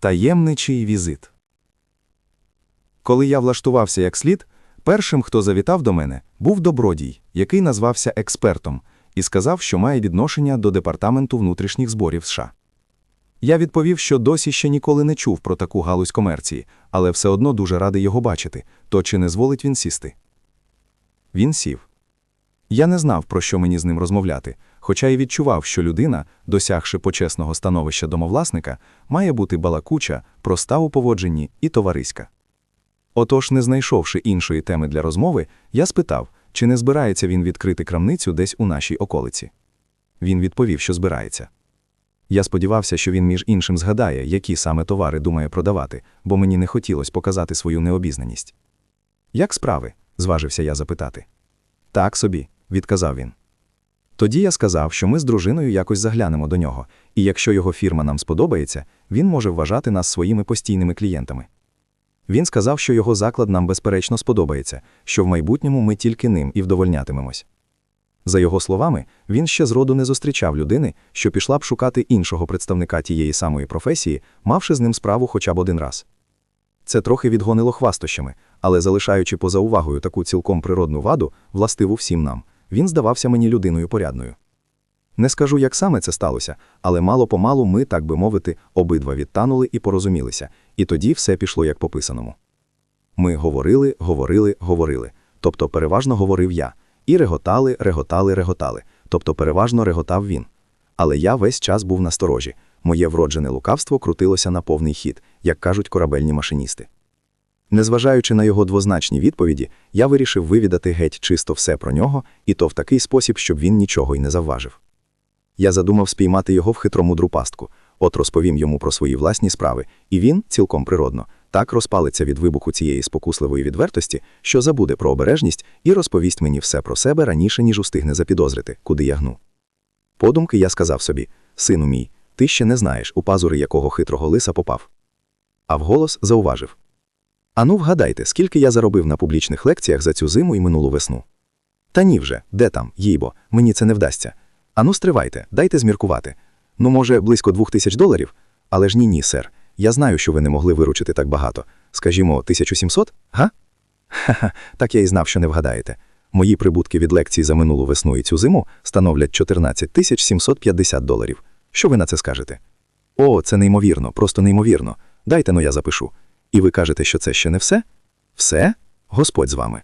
Таємничий візит. Коли я влаштувався як слід, першим, хто завітав до мене, був добродій, який назвався експертом, і сказав, що має відношення до Департаменту внутрішніх зборів США. Я відповів, що досі ще ніколи не чув про таку галузь комерції, але все одно дуже радий його бачити, то чи не зволить він сісти. Він сів. Я не знав, про що мені з ним розмовляти, хоча й відчував, що людина, досягши почесного становища домовласника, має бути балакуча, проста у поводженні і товариська. Отож, не знайшовши іншої теми для розмови, я спитав, чи не збирається він відкрити крамницю десь у нашій околиці. Він відповів, що збирається. Я сподівався, що він між іншим згадає, які саме товари думає продавати, бо мені не хотілося показати свою необізнаність. Як справи? зважився я запитати. Так собі, відказав він. Тоді я сказав, що ми з дружиною якось заглянемо до нього, і якщо його фірма нам сподобається, він може вважати нас своїми постійними клієнтами. Він сказав, що його заклад нам безперечно сподобається, що в майбутньому ми тільки ним і вдовольнятимемось. За його словами, він ще зроду не зустрічав людини, що пішла б шукати іншого представника тієї самої професії, мавши з ним справу хоча б один раз. Це трохи відгонило хвастощами, але залишаючи поза увагою таку цілком природну ваду, властиву всім нам, він здавався мені людиною порядною. Не скажу, як саме це сталося, але мало помалу ми, так би мовити, обидва відтанули і порозумілися, і тоді все пішло як по писаному. Ми говорили, говорили, говорили, тобто переважно говорив я, і реготали, реготали, реготали, тобто переважно реготав він. Але я весь час був насторожі, моє вроджене лукавство крутилося на повний хід, як кажуть корабельні машиністи. Незважаючи на його двозначні відповіді, я вирішив вивідати геть чисто все про нього, і то в такий спосіб, щоб він нічого й не завважив. Я задумав спіймати його в хитромудру пастку, от розповім йому про свої власні справи, і він, цілком природно, так розпалиться від вибуху цієї спокусливої відвертості, що забуде про обережність і розповість мені все про себе раніше, ніж устигне запідозрити, куди я гну. Подумки я сказав собі: Сину мій, ти ще не знаєш, у пазури якого хитрого лиса попав. А вголос зауважив. Ану, вгадайте, скільки я заробив на публічних лекціях за цю зиму і минулу весну. Та ні вже, де там, їйбо, мені це не вдасться. Ану, стривайте, дайте зміркувати. Ну, може, близько двох тисяч доларів? Але ж ні, ні, сер. Я знаю, що ви не могли виручити так багато. Скажімо, 1700? Га? Ха-ха, так я і знав, що не вгадаєте. Мої прибутки від лекцій за минулу весну і цю зиму становлять 14 тисяч 750 доларів. Що ви на це скажете? О, це неймовірно, просто неймовірно. Дайте но я запишу. І ви кажете, що це ще не все? Все? Господь з вами.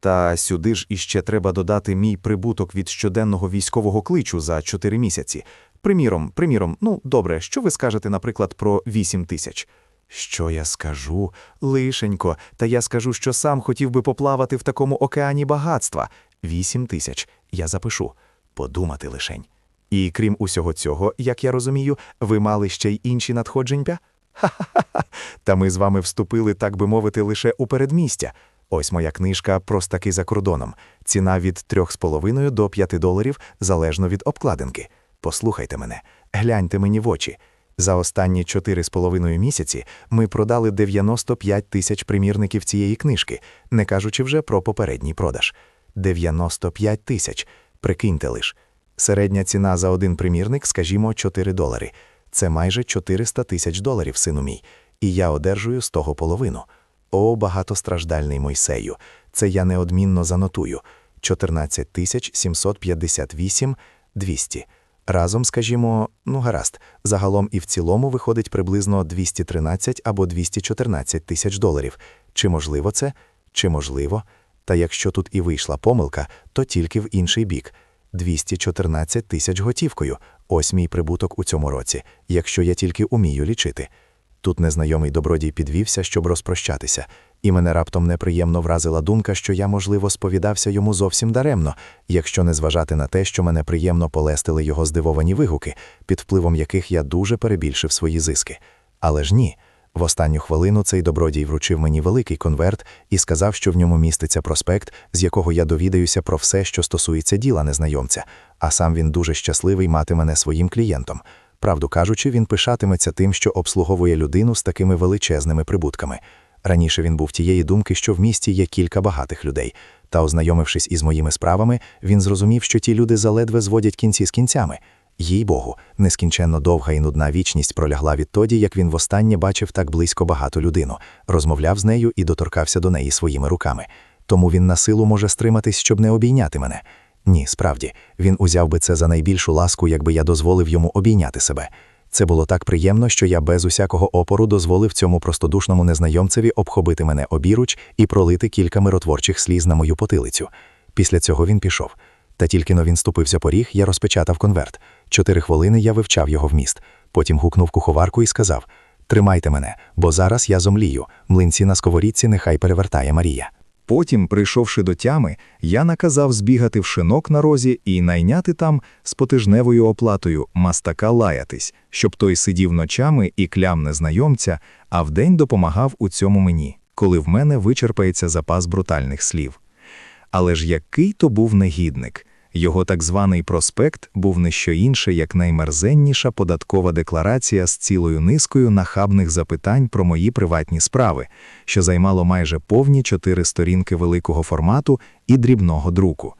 Та сюди ж іще треба додати мій прибуток від щоденного військового кличу за 4 місяці. Приміром, приміром, ну добре, що ви скажете, наприклад, про 8 тисяч? Що я скажу? Лишенько, та я скажу, що сам хотів би поплавати в такому океані багатства. 8 тисяч. Я запишу. Подумати лишень. І крім усього цього, як я розумію, ви мали ще й інші надходженьпя? Ха-ха-ха. Та ми з вами вступили, так би мовити, лише у передмістя. Ось моя книжка «Простаки за кордоном. Ціна від 3,5 до 5 доларів залежно від обкладинки. Послухайте мене, гляньте мені в очі. За останні 4,5 місяці ми продали 95 тисяч примірників цієї книжки, не кажучи вже про попередній продаж. 95 тисяч. Прикиньте лиш. Середня ціна за один примірник, скажімо, 4 долари. Це майже 400 тисяч доларів, сину мій, і я одержую з того половину. О, багатостраждальний Мойсею, це я неодмінно занотую. 14 тисяч 758 200. Разом, скажімо, ну гаразд, загалом і в цілому виходить приблизно 213 або 214 тисяч доларів. Чи можливо це? Чи можливо? Та якщо тут і вийшла помилка, то тільки в інший бік. 214 тисяч готівкою. Ось мій прибуток у цьому році, якщо я тільки умію лічити. Тут незнайомий добродій підвівся, щоб розпрощатися, і мене раптом неприємно вразила думка, що я, можливо, сповідався йому зовсім даремно, якщо не зважати на те, що мене приємно полестили його здивовані вигуки, під впливом яких я дуже перебільшив свої зиски. Але ж ні. В останню хвилину цей добродій вручив мені великий конверт і сказав, що в ньому міститься проспект, з якого я довідаюся про все, що стосується діла незнайомця, а сам він дуже щасливий мати мене своїм клієнтом. Правду кажучи, він пишатиметься тим, що обслуговує людину з такими величезними прибутками. Раніше він був тієї думки, що в місті є кілька багатих людей. Та, ознайомившись із моїми справами, він зрозумів, що ті люди заледве зводять кінці з кінцями. Їй Богу, нескінченно довга і нудна вічність пролягла відтоді, як він востаннє бачив так близько багату людину, розмовляв з нею і доторкався до неї своїми руками. Тому він на силу може стриматись, щоб не обійняти мене. Ні, справді, він узяв би це за найбільшу ласку, якби я дозволив йому обійняти себе. Це було так приємно, що я без усякого опору дозволив цьому простодушному незнайомцеві обхопити мене обіруч і пролити кілька миротворчих сліз на мою потилицю. Після цього він пішов. Та тільки но він ступився поріг, я розпечатав конверт. Чотири хвилини я вивчав його вміст. Потім гукнув куховарку і сказав: Тримайте мене, бо зараз я зомлію. Млинці на сковорідці нехай перевертає Марія. Потім, прийшовши до тями, я наказав збігати в шинок на розі і найняти там з потижневою оплатою мастака лаятись, щоб той сидів ночами і клям незнайомця, а вдень допомагав у цьому мені, коли в мене вичерпається запас брутальних слів. Але ж який то був негідник. Його так званий проспект був не що інше, як наймерзенніша податкова декларація з цілою низкою нахабних запитань про мої приватні справи, що займало майже повні чотири сторінки великого формату і дрібного друку.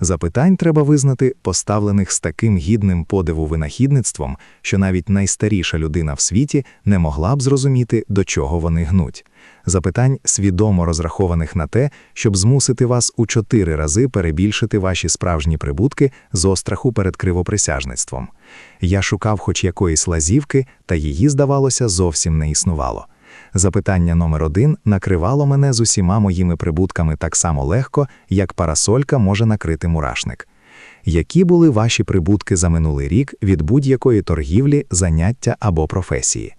Запитань треба визнати, поставлених з таким гідним подиву винахідництвом, що навіть найстаріша людина в світі не могла б зрозуміти, до чого вони гнуть. Запитань, свідомо розрахованих на те, щоб змусити вас у чотири рази перебільшити ваші справжні прибутки з остраху перед кривоприсяжництвом. Я шукав хоч якоїсь лазівки, та її, здавалося, зовсім не існувало. Запитання номер один накривало мене з усіма моїми прибутками так само легко, як парасолька може накрити мурашник. Які були ваші прибутки за минулий рік від будь-якої торгівлі, заняття або професії?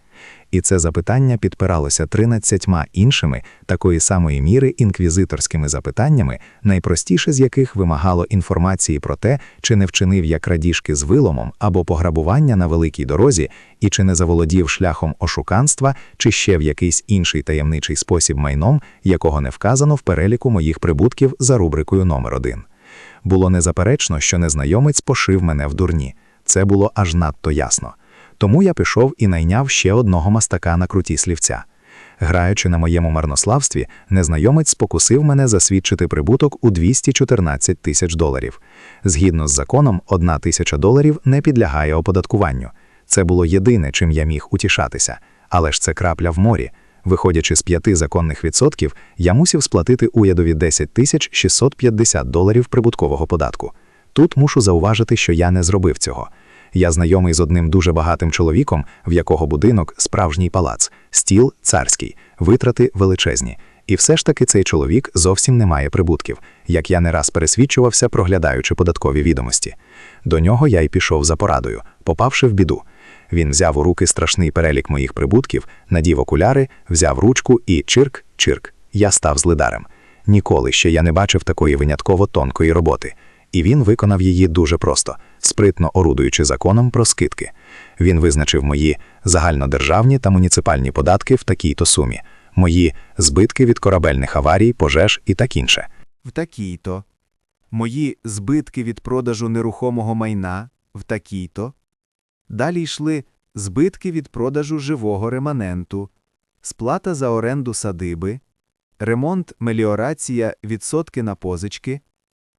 І це запитання підпиралося тринадцятьма іншими такої самої міри інквізиторськими запитаннями, найпростіше з яких вимагало інформації про те, чи не вчинив я крадіжки з виломом або пограбування на великій дорозі, і чи не заволодів шляхом ошуканства, чи ще в якийсь інший таємничий спосіб майном, якого не вказано в переліку моїх прибутків за рубрикою номер 1 Було незаперечно, що незнайомець пошив мене в дурні. Це було аж надто ясно. Тому я пішов і найняв ще одного мастака на круті слівця. Граючи на моєму марнославстві, незнайомець спокусив мене засвідчити прибуток у 214 тисяч доларів. Згідно з законом, одна тисяча доларів не підлягає оподаткуванню. Це було єдине, чим я міг утішатися. Але ж це крапля в морі. Виходячи з п'яти законних відсотків, я мусив сплатити урядові 10 тисяч 650 доларів прибуткового податку. Тут мушу зауважити, що я не зробив цього. Я знайомий з одним дуже багатим чоловіком, в якого будинок справжній палац, стіл царський, витрати величезні. І все ж таки цей чоловік зовсім не має прибутків, як я не раз пересвідчувався, проглядаючи податкові відомості. До нього я й пішов за порадою, попавши в біду. Він взяв у руки страшний перелік моїх прибутків, надів окуляри, взяв ручку і чирк, чирк. Я став злидарем. Ніколи ще я не бачив такої винятково тонкої роботи. І він виконав її дуже просто, спритно орудуючи законом про скидки. Він визначив мої загальнодержавні та муніципальні податки в такій-то сумі, мої збитки від корабельних аварій, пожеж і так інше. в такій-то, мої збитки від продажу нерухомого майна в такій-то. Далі йшли збитки від продажу живого реманенту, сплата за оренду садиби, ремонт, меліорація, відсотки на позички,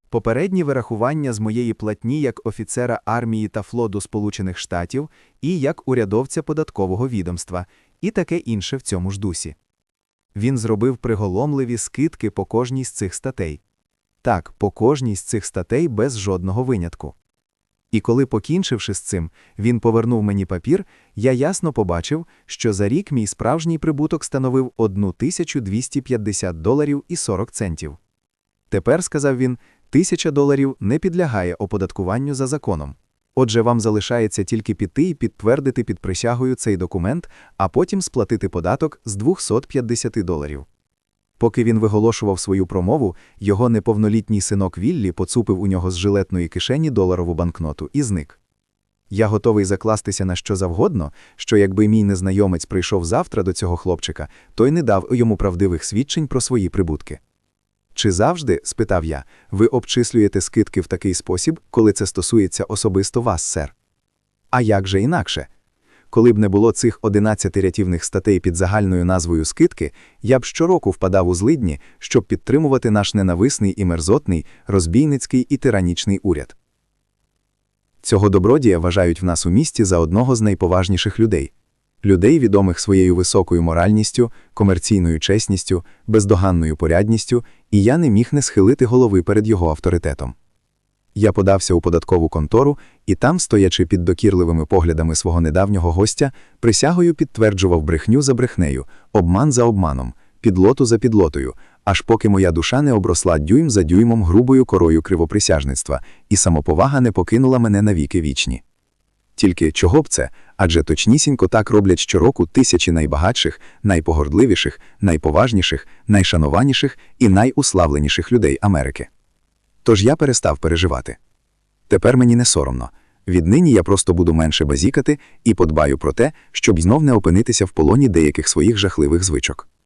попередні вирахування з моєї платні як офіцера армії та флоту Сполучених Штатів і як урядовця податкового відомства, і таке інше в цьому ж дусі. Він зробив приголомливі скидки по кожній з цих статей. Так, по кожній з цих статей без жодного винятку. І коли, покінчивши з цим, він повернув мені папір, я ясно побачив, що за рік мій справжній прибуток становив 1250 доларів і 40 центів. Тепер, сказав він, тисяча доларів не підлягає оподаткуванню за законом. Отже, вам залишається тільки піти і підтвердити під присягою цей документ, а потім сплатити податок з 250 доларів. Поки він виголошував свою промову, його неповнолітній синок Віллі поцупив у нього з жилетної кишені доларову банкноту і зник. Я готовий закластися на що завгодно, що якби мій незнайомець прийшов завтра до цього хлопчика, той не дав йому правдивих свідчень про свої прибутки. Чи завжди, спитав я, ви обчислюєте скидки в такий спосіб, коли це стосується особисто вас, сер? А як же інакше? Коли б не було цих 11 рятівних статей під загальною назвою скидки, я б щороку впадав у злидні, щоб підтримувати наш ненависний і мерзотний, розбійницький і тиранічний уряд. Цього добродія вважають в нас у місті за одного з найповажніших людей. Людей, відомих своєю високою моральністю, комерційною чесністю, бездоганною порядністю, і я не міг не схилити голови перед його авторитетом. Я подався у податкову контору, і там, стоячи під докірливими поглядами свого недавнього гостя, присягою підтверджував брехню за брехнею, обман за обманом, підлоту за підлотою, аж поки моя душа не обросла дюйм за дюймом грубою корою кривоприсяжництва, і самоповага не покинула мене навіки вічні. Тільки чого б це? Адже точнісінько так роблять щороку тисячі найбагатших, найпогордливіших, найповажніших, найшанованіших і найуславленіших людей Америки. Тож я перестав переживати. Тепер мені не соромно. Віднині я просто буду менше базікати і подбаю про те, щоб знов не опинитися в полоні деяких своїх жахливих звичок.